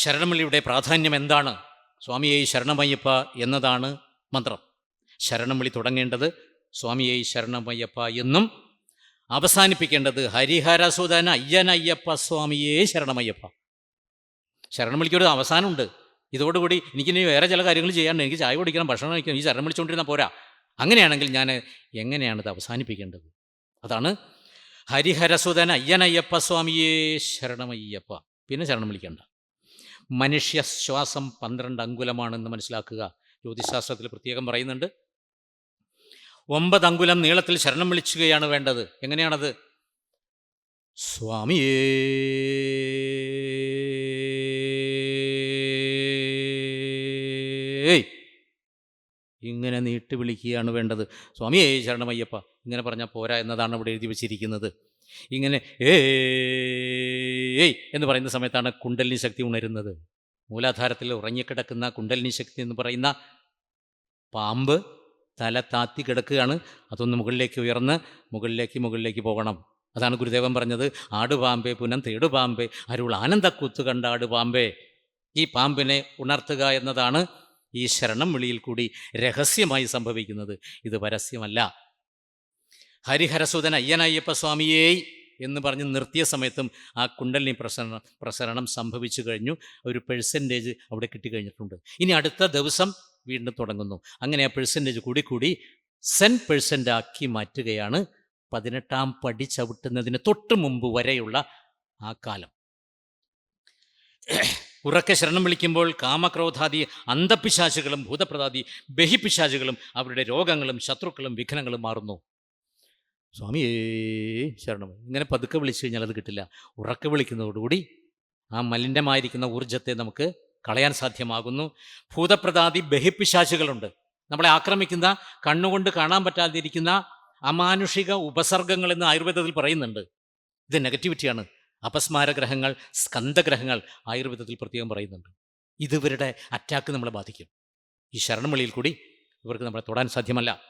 ശരണമള്ളിയുടെ പ്രാധാന്യം എന്താണ്? സ്വാമിയെ ശരണമയ്യപ്പ എന്നതാണ് മന്ത്രം. ശരണമളി തുടങ്ങേണ്ടത് സ്വാമിയെ ശരണമയ്യപ്പ എന്നും അവസാനിപ്പിക്കേണ്ടത് ഹരിഹരസൂദന അയ്യനയ്യപ്പ സ്വാമിയെ ശരണമയ്യപ്പ. ശരണമളിക്കൊരു അവസാനമുണ്ട്. ഇതോടുകൂടി എനിക്കിനി വേറെ ചില കാര്യങ്ങൾ ചെയ്യാണ്ട് എനിക്ക് ചായ കുടിക്കണം ഭക്ഷണം കഴിക്കണം ഈ ശരണം വിളിച്ചുകൊണ്ടിരുന്ന പോരാ. അങ്ങനെയാണെങ്കിൽ ഞാൻ എങ്ങനെയാണ് ഇത് അവസാനിപ്പിക്കേണ്ടത്? അതാണ് ഹരിഹരസുതൻ അയ്യനയ്യപ്പ സ്വാമിയെ ശരണമയ്യപ്പ. പിന്നെ ശരണം വിളിക്കേണ്ട മനുഷ്യ ശ്വാസം പന്ത്രണ്ട് അങ്കുലമാണെന്ന് മനസ്സിലാക്കുക. ജ്യോതിശാസ്ത്രത്തിൽ പ്രത്യേകം പറയുന്നുണ്ട്. ഒമ്പത് അങ്കുലം നീളത്തിൽ ശരണം വിളിച്ചുകയാണ് വേണ്ടത്. എങ്ങനെയാണത്? സ്വാമിയേ. ഇങ്ങനെ നീട്ടി വിളിക്കുകയാണ് വേണ്ടത്. സ്വാമിയേ ശരണമയ്യപ്പ ഇങ്ങനെ പറഞ്ഞാൽ പോരാ എന്നതാണ് ഇവിടെ എഴുതി വച്ചിരിക്കുന്നത്. ഇങ്ങനെ ഏയ് എന്ന് പറയുന്ന സമയത്താണ് കുണ്ടലിനി ശക്തി ഉണരുന്നത്. മൂലാധാരത്തിൽ ഉറങ്ങിക്കിടക്കുന്ന കുണ്ടലിനി ശക്തി എന്ന് പറയുന്ന പാമ്പ് തല താത്തി കിടക്കുകയാണ്. അതൊന്ന് മുകളിലേക്ക് ഉയർന്ന് മുകളിലേക്ക് മുകളിലേക്ക് പോകണം. അതാണ് ഗുരുദേവൻ പറഞ്ഞത്. ആടുപാമ്പേ പുനം തേടുപാമ്പേ അരുൾ ആനന്ദക്കുത്ത് കണ്ട ആടുപാമ്പേ ഈ പാമ്പിനെ ഉണർത്തുക എന്നതാണ് ഈ ശരണം വിളിയിൽ കൂടി രഹസ്യമായി സംഭവിക്കുന്നത്. ഇത് പരസ്യമല്ല. ഹരിഹരസുതൻ അയ്യനയ്യപ്പ സ്വാമിയേ എന്ന് പറഞ്ഞ് നിർത്തിയ സമയത്തും ആ കുണ്ടലിനി പ്രസരണം പ്രസരണം സംഭവിച്ചു കഴിഞ്ഞു. ഒരു പെഴ്സന്റേജ് അവിടെ കിട്ടിക്കഴിഞ്ഞിട്ടുണ്ട്. ഇനി അടുത്ത ദിവസം വീണ്ടും തുടങ്ങുന്നു. അങ്ങനെ ആ പെഴ്സന്റേജ് കൂടി കൂടി സെൻ പെർസെന്റ് ആക്കി മാറ്റുകയാണ് പതിനെട്ടാം പടി ചവിട്ടുന്നതിന് തൊട്ട് മുമ്പ് വരെയുള്ള ആ കാലം. ഉറക്കെ ശരണം വിളിക്കുമ്പോൾ കാമക്രോധാദി അന്ധപിശാചുകളും ഭൂതപ്രതാദി ബഹിപിശാചുകളും അവരുടെ രോഗങ്ങളും ശത്രുക്കളും വിഘ്നങ്ങളും മാറുന്നു. സ്വാമിയേ ശരണം ഇങ്ങനെ പതുക്കെ വിളിച്ചു കഴിഞ്ഞാൽ അത് കിട്ടില്ല. ഉറക്കെ വിളിക്കുന്നതോടുകൂടി ആ മലിനമായിരിക്കുന്ന ഊർജത്തെ നമുക്ക് കളയാൻ സാധ്യമാകുന്നു. ഭൂതപ്രതാതി ബഹിപ്പിശാചുകളുണ്ട്. നമ്മളെ ആക്രമിക്കുന്ന കണ്ണുകൊണ്ട് കാണാൻ പറ്റാതിരിക്കുന്ന അമാനുഷിക ഉപസർഗങ്ങൾ എന്ന് ആയുർവേദത്തിൽ പറയുന്നുണ്ട്. ഇത് നെഗറ്റിവിറ്റിയാണ് അപസ്മാരഗ്രഹങ്ങൾ സ്കന്ധഗ്രഹങ്ങൾ ആയുർവേദത്തിൽ പ്രത്യേകം പറയുന്നുണ്ട്. ഇതിവരുടെ അറ്റാക്ക് നമ്മളെ ബാധിക്കും. ഈ ശരണമളിയിൽ കൂടി ഇവർക്ക് നമ്മളെ തൊടാൻ സാധ്യമല്ല.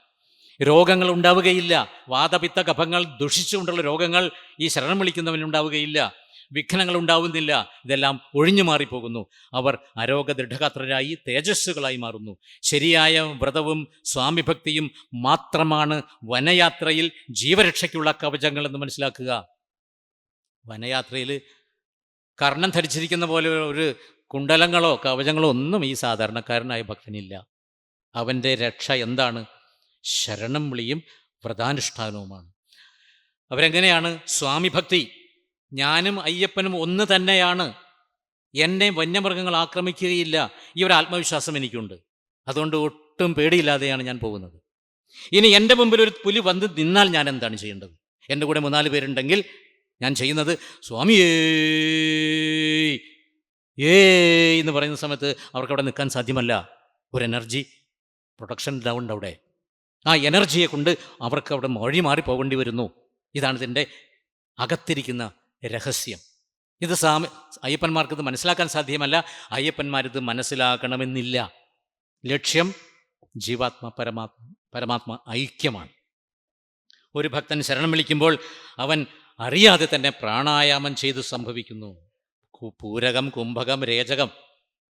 രോഗങ്ങൾ ഉണ്ടാവുകയില്ല. വാതപിത്ത കഫങ്ങൾ ദുഷിച്ചുകൊണ്ടുള്ള രോഗങ്ങൾ ഈ ശരണം വിളിക്കുന്നവനുണ്ടാവുകയില്ല വിഘ്നങ്ങൾ ഉണ്ടാവുന്നില്ല. ഇതെല്ലാം ഒഴിഞ്ഞു മാറിപ്പോകുന്നു. അവർ അരോഗ ദൃഢഗാത്രരായി തേജസ്സുകളായി മാറുന്നു. ശരിയായ വ്രതവും സ്വാമിഭക്തിയും മാത്രമാണ് വനയാത്രയിൽ ജീവരക്ഷയ്ക്കുള്ള കവചങ്ങൾ എന്ന് മനസ്സിലാക്കുക. വനയാത്രയിൽ കർണം ധരിച്ചിരിക്കുന്ന പോലെ ഒരു കുണ്ടലങ്ങളോ കവചങ്ങളോ ഒന്നും ഈ സാധാരണക്കാരനായ ഭക്തനില്ല. അവന്റെ രക്ഷ എന്താണ്? ശരണം വിളിയും വ്രതാനുഷ്ഠാനവുമാണ്. അവരെങ്ങനെയാണ്? സ്വാമി ഭക്തി ഞാനും അയ്യപ്പനും ഒന്ന് തന്നെയാണ്. എന്നെ വന്യമൃഗങ്ങൾ ആക്രമിക്കുകയില്ല. ഈ ഒരു ആത്മവിശ്വാസം എനിക്കുണ്ട്. അതുകൊണ്ട് ഒട്ടും പേടിയില്ലാതെയാണ് ഞാൻ പോകുന്നത്. ഇനി എന്റെ മുമ്പിൽ ഒരു പുലി വന്ന് നിന്നാൽ ഞാൻ എന്താണ് ചെയ്യേണ്ടത്? എന്റെ കൂടെ മൂന്നാൽ പേരുണ്ടെങ്കിൽ ഞാൻ ചെയ്യുന്നത് സ്വാമിയേ ഏ എന്ന് പറയുന്ന സമയത്ത് അവർക്ക് അവിടെ നിൽക്കാൻ സാധ്യമല്ല. ഒരു എനർജി പ്രൊട്ടക്ഷൻ ഡൗൺ അവിടെ. ആ എനർജിയെ കൊണ്ട് അവർക്ക് അവിടെ മൊഴി മാറി പോകേണ്ടി വരുന്നു. ഇതാണ് ഇതിന്റെ അകത്തിരിക്കുന്ന രഹസ്യം. ഇത് സാമി അയ്യപ്പന്മാർക്ക് ഇത് മനസ്സിലാക്കാൻ സാധ്യമല്ല. അയ്യപ്പന്മാരിത് മനസ്സിലാക്കണമെന്നില്ല. ലക്ഷ്യം ജീവാത്മ പരമാത്മ പരമാത്മ ഐക്യമാണ്. ഒരു ഭക്തൻ ശരണം വിളിക്കുമ്പോൾ അവൻ അറിയാതെ തന്നെ പ്രാണായാമം ചെയ്ത് സംഭവിക്കുന്നു. പൂരകം കുംഭകം രേചകം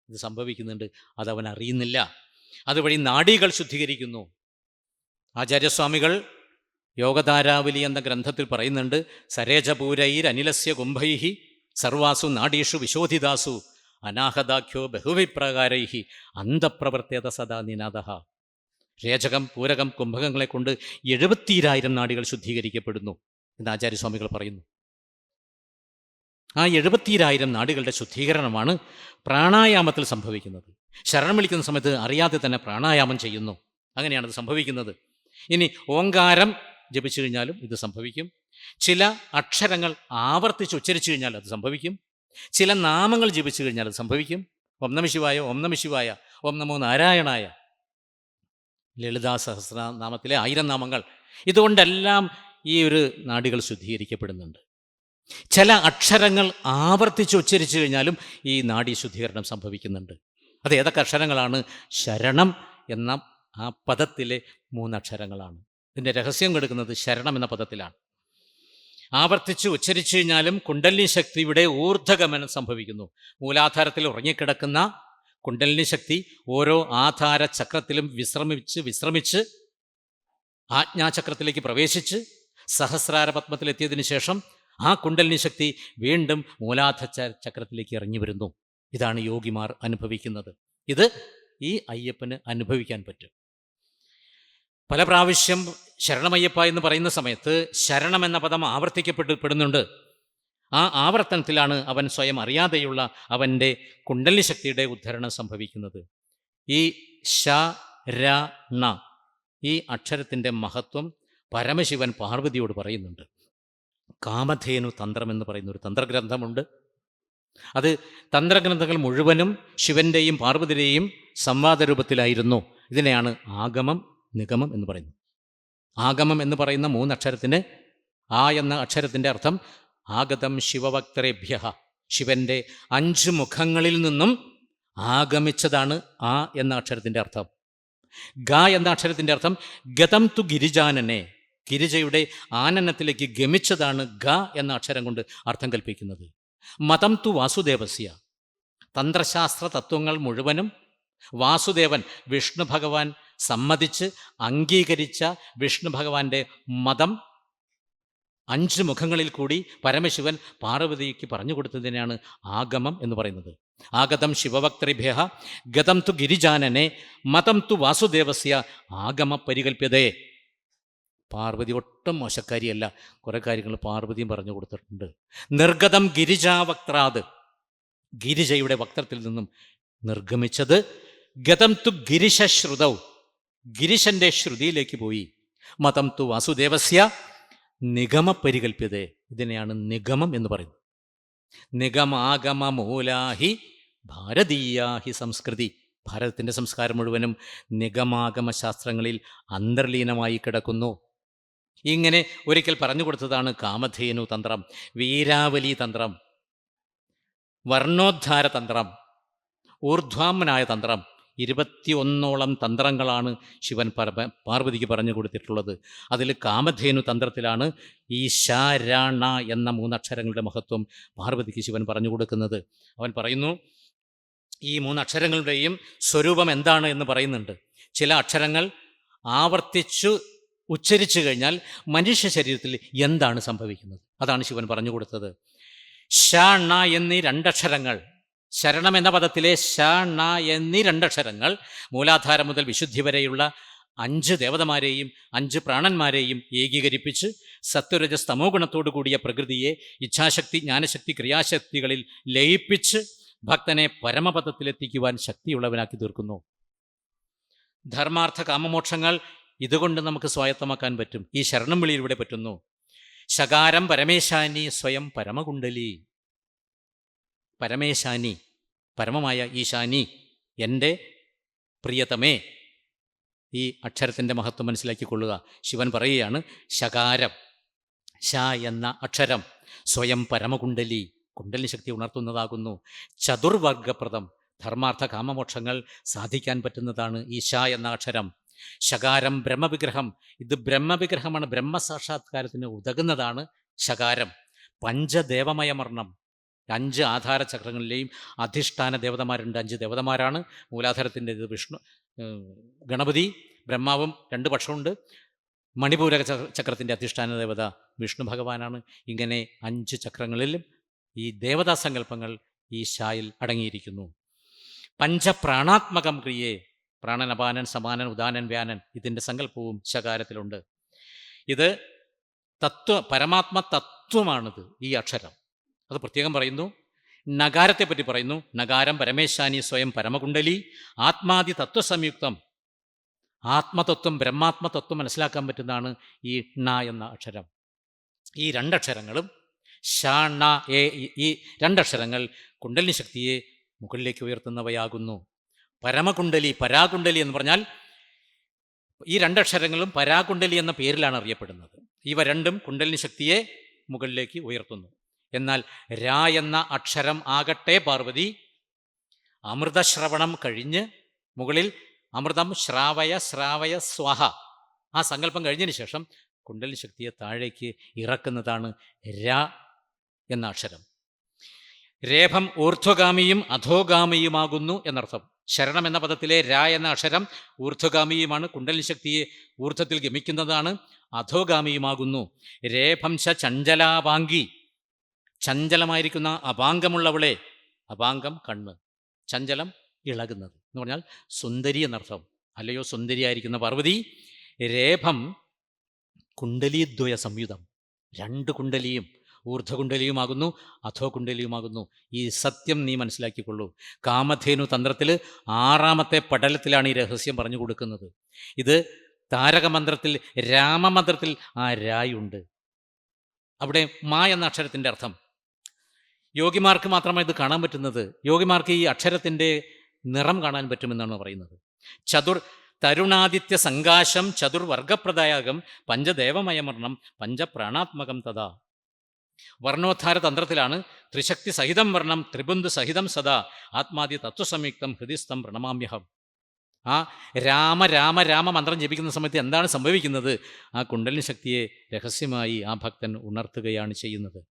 ഇത് സംഭവിക്കുന്നുണ്ട്. അതവൻ അറിയുന്നില്ല. അതുവഴി നാഡികൾ ശുദ്ധീകരിക്കുന്നു. ആചാര്യസ്വാമികൾ യോഗധാരാവലി എന്ന ഗ്രന്ഥത്തിൽ പറയുന്നുണ്ട് സരേജപൂരൈർ അനിലസ്യ കുംഭൈഹി സർവാസു നാടീഷു വിശോധിതാസു അനാഹതാഖ്യോ ബഹുവിപ്രകാരൈഹി അന്തപ്രവർത്തേത സദാ നിനാദ രേചകം പൂരകം കുംഭകങ്ങളെ കൊണ്ട് എഴുപത്തിരായിരം നാടികൾ ശുദ്ധീകരിക്കപ്പെടുന്നു എന്ന് ആചാര്യസ്വാമികൾ പറയുന്നു. ആ എഴുപത്തിരായിരം നാടുകളുടെ ശുദ്ധീകരണമാണ് പ്രാണായാമത്തിൽ സംഭവിക്കുന്നത്. ശരണം വിളിക്കുന്ന സമയത്ത് അറിയാതെ തന്നെ പ്രാണായാമം ചെയ്യുന്നു. അങ്ങനെയാണത് സംഭവിക്കുന്നത്. ഇനി ഓങ്കാരം ജപിച്ചു കഴിഞ്ഞാലും ഇത് സംഭവിക്കും. ചില അക്ഷരങ്ങൾ ആവർത്തിച്ച് ഉച്ചരിച്ചു കഴിഞ്ഞാൽ അത് സംഭവിക്കും. ചില നാമങ്ങൾ ജപിച്ചു കഴിഞ്ഞാൽ അത് സംഭവിക്കും. ഓം നമ ശിവായ ഓം നമ ശിവായ ഓം നമോ നാരായണായ. ലളിതാ സഹസ്രനാമത്തിലെ ആയിരം നാമങ്ങൾ. ഇതുകൊണ്ടെല്ലാം ഈ ഒരു നാടികൾ ശുദ്ധീകരിക്കപ്പെടുന്നുണ്ട്. ചില അക്ഷരങ്ങൾ ആവർത്തിച്ച് ഉച്ചരിച്ചു കഴിഞ്ഞാലും ഈ നാഡീ ശുദ്ധീകരണം സംഭവിക്കുന്നുണ്ട്. അത് ഏതൊക്കെ അക്ഷരങ്ങളാണ്? ശരണം എന്ന ആ പദത്തിലെ മൂന്നക്ഷരങ്ങളാണ്. ഇതിന്റെ രഹസ്യം കൊടുക്കുന്നത് ശരണം എന്ന പദത്തിലാണ്. ആവർത്തിച്ച് ഉച്ചരിച്ചു കഴിഞ്ഞാലും കുണ്ടലിനി ശക്തിയുടെ ഊർധഗമനം സംഭവിക്കുന്നു. മൂലാധാരത്തിൽ ഉറങ്ങിക്കിടക്കുന്ന കുണ്ടലിനി ശക്തി ഓരോ ആധാര ചക്രത്തിലും വിശ്രമിച്ച് വിശ്രമിച്ച് ആജ്ഞാചക്രത്തിലേക്ക് പ്രവേശിച്ച് സഹസ്രാര പത്മത്തിലെത്തിയതിനു ശേഷം ആ കുണ്ടലിനി ശക്തി വീണ്ടും മൂലാധ ചക്രത്തിലേക്ക് ഇറങ്ങി വരുന്നു. ഇതാണ് യോഗിമാർ അനുഭവിക്കുന്നത്. ഇത് ഈ അയ്യപ്പന് അനുഭവിക്കാൻ പറ്റും. പല പ്രാവശ്യം ശരണമയ്യപ്പ എന്ന് പറയുന്ന സമയത്ത് ശരണം എന്ന പദം ആവർത്തിക്കപ്പെടപ്പെടുന്നുണ്ട് ആ ആവർത്തനത്തിലാണ് അവൻ സ്വയം അറിയാതെയുള്ള അവന്റെ കുണ്ടലി ശക്തിയുടെ ഉദ്ധരണം സംഭവിക്കുന്നത്. ഈ ശ ര ണ ഈ അക്ഷരത്തിന്റെ മഹത്വം പരമശിവൻ പാർവതിയോട് പറയുന്നുണ്ട്. കാമധേനു തന്ത്രം എന്ന് പറയുന്ന ഒരു തന്ത്രഗ്രന്ഥമുണ്ട്. അത് തന്ത്രഗ്രന്ഥങ്ങൾ മുഴുവനും ശിവന്റെയും പാർവതിയുടെയും സംവാദ രൂപത്തിലായിരുന്നു. ഇതിനെയാണ് ആഗമം നിഗമം എന്ന് പറയുന്നു. ആഗമം എന്ന് പറയുന്ന മൂന്നക്ഷരത്തിന് ആ എന്ന അക്ഷരത്തിന്റെ അർത്ഥം ആഗതം ശിവഭക്തരേഭ്യ. ശിവന്റെ അഞ്ച് മുഖങ്ങളിൽ നിന്നും ആഗമിച്ചതാണ് ആ എന്ന അക്ഷരത്തിന്റെ അർത്ഥം. ഗ എന്ന അക്ഷരത്തിന്റെ അർത്ഥം ഗതം തു ഗിരിജാനനെ. ഗിരിജയുടെ ആനനത്തിലേക്ക് ഗമിച്ചതാണ് ഗ എന്ന അക്ഷരം കൊണ്ട് അർത്ഥം കൽപ്പിക്കുന്നത്. മതം തു വാസുദേവസ്യ. തന്ത്രശാസ്ത്ര തത്വങ്ങൾ മുഴുവനും വാസുദേവൻ വിഷ്ണു ഭഗവാൻ സമ്മതിച്ച് അംഗീകരിച്ച വിഷ്ണു ഭഗവാന്റെ മതം അഞ്ച് മുഖങ്ങളിൽ കൂടി പരമശിവൻ പാർവതിക്ക് പറഞ്ഞു കൊടുത്തതിനാണ് ആഗമം എന്ന് പറയുന്നത്. ആഗതം ശിവഭക്തൃഭ്യ ഗതം തു ഗിരിജാനനെ മതം തു വാസുദേവസ്യ ആഗമ പരികൽപ്യതേ. പാർവതി ഒട്ടും മോശക്കാരിയല്ല. കുറേ കാര്യങ്ങൾ പാർവതിയും പറഞ്ഞു കൊടുത്തിട്ടുണ്ട്. നിർഗതം ഗിരിജാവക്ത്രാത്. ഗിരിജയുടെ വക്തത്തിൽ നിന്നും നിർഗമിച്ചത് ഗതം തു ഗിരിശശ്രുതൗ. ഗിരിശന്റെ ശ്രുതിയിലേക്ക് പോയി. മതം തു വാസുദേവസ്യ നിഗമ പരികൽപ്യതേ ഇതിനെയാണ് നിഗമം എന്ന് പറയുന്നത്. നിഗമാഗമ മൂലാഹി ഭാരതീയാഹി സംസ്കൃതി. ഭാരതത്തിന്റെ സംസ്കാരം മുഴുവനും നിഗമാഗമ ശാസ്ത്രങ്ങളിൽ അന്തർലീനമായി കിടക്കുന്നു. ഇങ്ങനെ ഒരിക്കൽ പറഞ്ഞു കൊടുത്തതാണ് കാമധേനു തന്ത്രം വീരാവലി തന്ത്രം വർണോദ്ധാര തന്ത്രം ഊർധ്വാമനായ തന്ത്രം ഇരുപത്തിയൊന്നോളം തന്ത്രങ്ങളാണ് ശിവൻ പരമ പാർവതിക്ക് പറഞ്ഞു കൊടുത്തിട്ടുള്ളത്. അതിൽ കാമധേനു തന്ത്രത്തിലാണ് ഈ ശാരാണ എന്ന മൂന്നക്ഷരങ്ങളുടെ മഹത്വം പാർവതിക്ക് ശിവൻ പറഞ്ഞു കൊടുക്കുന്നത്. അവൻ പറയുന്നു ഈ മൂന്നക്ഷരങ്ങളുടെയും സ്വരൂപം എന്താണ് എന്ന് പറയുന്നുണ്ട്. ചില അക്ഷരങ്ങൾ ആവർത്തിച്ചു ഉച്ചരിച്ചു കഴിഞ്ഞാൽ മനുഷ്യ ശരീരത്തിൽ എന്താണ് സംഭവിക്കുന്നത്? അതാണ് ശിവൻ പറഞ്ഞു കൊടുത്തത്. ഷ ണ എന്നീ രണ്ടക്ഷരങ്ങൾ ശരണം എന്ന പദത്തിലെ ശ ണ എന്നീ രണ്ടക്ഷരങ്ങൾ മൂലാധാരം മുതൽ വിശുദ്ധി വരെയുള്ള അഞ്ച് ദേവതമാരെയും അഞ്ച് പ്രാണന്മാരെയും ഏകീകരിപ്പിച്ച് സത്വരജ സ്തമോ ഗുണത്തോടു കൂടിയ പ്രകൃതിയെ ഇച്ഛാശക്തി ജ്ഞാനശക്തി ക്രിയാശക്തികളിൽ ലയിപ്പിച്ച് ഭക്തനെ പരമപദത്തിലെത്തിക്കുവാൻ ശക്തിയുള്ളവനാക്കി തീർക്കുന്നു. ധർമാർത്ഥ കാമമോക്ഷങ്ങൾ ഇതുകൊണ്ട് നമുക്ക് സ്വായത്തമാക്കാൻ പറ്റും. ഈ ശരണം വിളിയിലൂടെ പറ്റുന്നു. ശകാരം പരമേശാനി സ്വയം പരമകുണ്ടലി പരമേശാനി പരമമായ ഈശാനി എന്റെ പ്രിയതമേ. ഈ അക്ഷരത്തിന്റെ മഹത്വം മനസ്സിലാക്കിക്കൊള്ളുക. ശിവൻ പറയുകയാണ് ശകാരം ശ എന്ന അക്ഷരം സ്വയം പരമകുണ്ടലി കുണ്ടലി ശക്തി ഉണർത്തുന്നതാകുന്നു. ചതുർവർഗപ്രദം ധർമാർത്ഥ കാമമോക്ഷങ്ങൾ സാധിക്കാൻ പറ്റുന്നതാണ് ഈ ശ എന്ന അക്ഷരം. ശകാരം ബ്രഹ്മവിഗ്രഹം ഇത് ബ്രഹ്മവിഗ്രഹമാണ് ബ്രഹ്മസാക്ഷാത്കാരത്തിന് ഉതകുന്നതാണ് ശകാരം. പഞ്ചദേവമയമർണം അഞ്ച് ആധാര ചക്രങ്ങളിലെയും അധിഷ്ഠാന ദേവതമാരുണ്ട് അഞ്ച് ദേവതമാരാണ്. മൂലാധാരത്തിന്റെ ഇത് വിഷ്ണു ഗണപതി ബ്രഹ്മാവും രണ്ട് പക്ഷമുണ്ട് മണിപൂരക ചക്ര- ചക്രത്തിന്റെ അധിഷ്ഠാന ദേവത വിഷ്ണു ഭഗവാനാണ്. ഇങ്ങനെ അഞ്ച് ചക്രങ്ങളിലും ഈ ദേവതാ സങ്കല്പങ്ങൾ ഈ ശായിൽ അടങ്ങിയിരിക്കുന്നു. പഞ്ചപ്രാണാത്മകം ക്രിയേ പ്രാണനപാനൻ സമാനൻ ഉദാനൻ വ്യാനൻ ഇതിന്റെ സങ്കല്പവും ശകാരത്തിലുണ്ട്. ഇത് തത്വ പരമാത്മ തത്വമാണിത് ഈ അക്ഷരം. അത് പ്രത്യേകം പറയുന്നു. നഗാരത്തെ പറ്റി പറയുന്നു. നഗാരം പരമേശാനി സ്വയം പരമകുണ്ടലി ആത്മാദി തത്വസംയുക്തം. ആത്മതത്വം ബ്രഹ്മാത്മതത്വം മനസ്സിലാക്കാൻ പറ്റുന്നതാണ് ഈ ണ എന്ന അക്ഷരം. ഈ രണ്ടക്ഷരങ്ങളും ഷ ണ എ ഈ രണ്ടക്ഷരങ്ങൾ കുണ്ടലിനി ശക്തിയെ മുകളിലേക്ക് ഉയർത്തുന്നവയാകുന്നു. പരമകുണ്ടലി പരാകുണ്ടലി എന്ന് പറഞ്ഞാൽ ഈ രണ്ടക്ഷരങ്ങളും പരാകുണ്ടലി എന്ന പേരിലാണ് അറിയപ്പെടുന്നത്. ഇവ രണ്ടും കുണ്ടലിനി ശക്തിയെ മുകളിലേക്ക് ഉയർത്തുന്നു. എന്നാൽ രാ എന്ന അക്ഷരം ആകട്ടെ പാർവതി. അമൃതശ്രവണം കഴിഞ്ഞ് മുകളിൽ അമൃതം ശ്രാവയ ശ്രാവയ സ്വാഹ. ആ സങ്കല്പം കഴിഞ്ഞതിന് ശേഷം കുണ്ടലി ശക്തിയെ താഴേക്ക് ഇറക്കുന്നതാണ് ര എന്ന അക്ഷരം. രേഭം ഊർധ്വഗാമിയും അധോഗാമിയുമാകുന്നു എന്നർത്ഥം. ശരണം എന്ന പദത്തിലെ ര എന്ന അക്ഷരം ഊർധ്വഗാമിയുമാണ്. കുണ്ടലി ശക്തിയെ ഊർധ്വത്തിൽ ഗമിക്കുന്നതാണ്. അധോഗാമിയുമാകുന്നു. രേഭംശ ചഞ്ചലാപാങ്കി ചഞ്ചലമായിരിക്കുന്ന അപാംഗമുള്ളവളെ അപാംഗം കണ്ണ് ചഞ്ചലം ഇളകുന്നത് എന്ന് പറഞ്ഞാൽ സുന്ദരി എന്നർത്ഥം. അല്ലയോ സുന്ദരിയായിരിക്കുന്ന പാർവതി രേഭം കുണ്ടലീദ്വയ സംയുതം. രണ്ട് കുണ്ടലിയും ഊർധ്വകുണ്ടലിയുമാകുന്നു അധോ കുണ്ടലിയുമാകുന്നു ഈ സത്യം നീ മനസ്സിലാക്കിക്കൊള്ളൂ. കാമധേനു തന്ത്രത്തിൽ ആറാമത്തെ പടലത്തിലാണ് ഈ രഹസ്യം പറഞ്ഞു കൊടുക്കുന്നത്. ഇത് താരകമന്ത്രത്തിൽ രാമമന്ത്രത്തിൽ ആ രായുണ്ട്. അവിടെ മാ എന്ന അക്ഷരത്തിന്റെ അർത്ഥം. യോഗിമാർക്ക് മാത്രമേ ഇത് കാണാൻ പറ്റുന്നത്. യോഗിമാർക്ക് ഈ അക്ഷരത്തിന്റെ നിറം കാണാൻ പറ്റുമെന്നാണ് പറയുന്നത്. ചതുർ തരുണാദിത്യ സങ്കാശം ചതുർവർഗപ്രദായകം പഞ്ചദേവമയമർണം പഞ്ചപ്രാണാത്മകം തഥാ. വർണോദ്ധാര തന്ത്രത്തിലാണ് ത്രിശക്തി സഹിതം വർണം ത്രിബുന്ധു സഹിതം സദാ ആത്മാദി തത്വസംയുക്തം ഹൃദിസ്ഥം പ്രണമാമ്യഹം. ആ രാമ രാമ രാമ മന്ത്രം ജപിക്കുന്ന സമയത്ത് എന്താണ് സംഭവിക്കുന്നത്? ആ കുണ്ടലിനി ശക്തിയെ രഹസ്യമായി ആ ഭക്തൻ ഉണർത്തുകയാണ് ചെയ്യുന്നത്.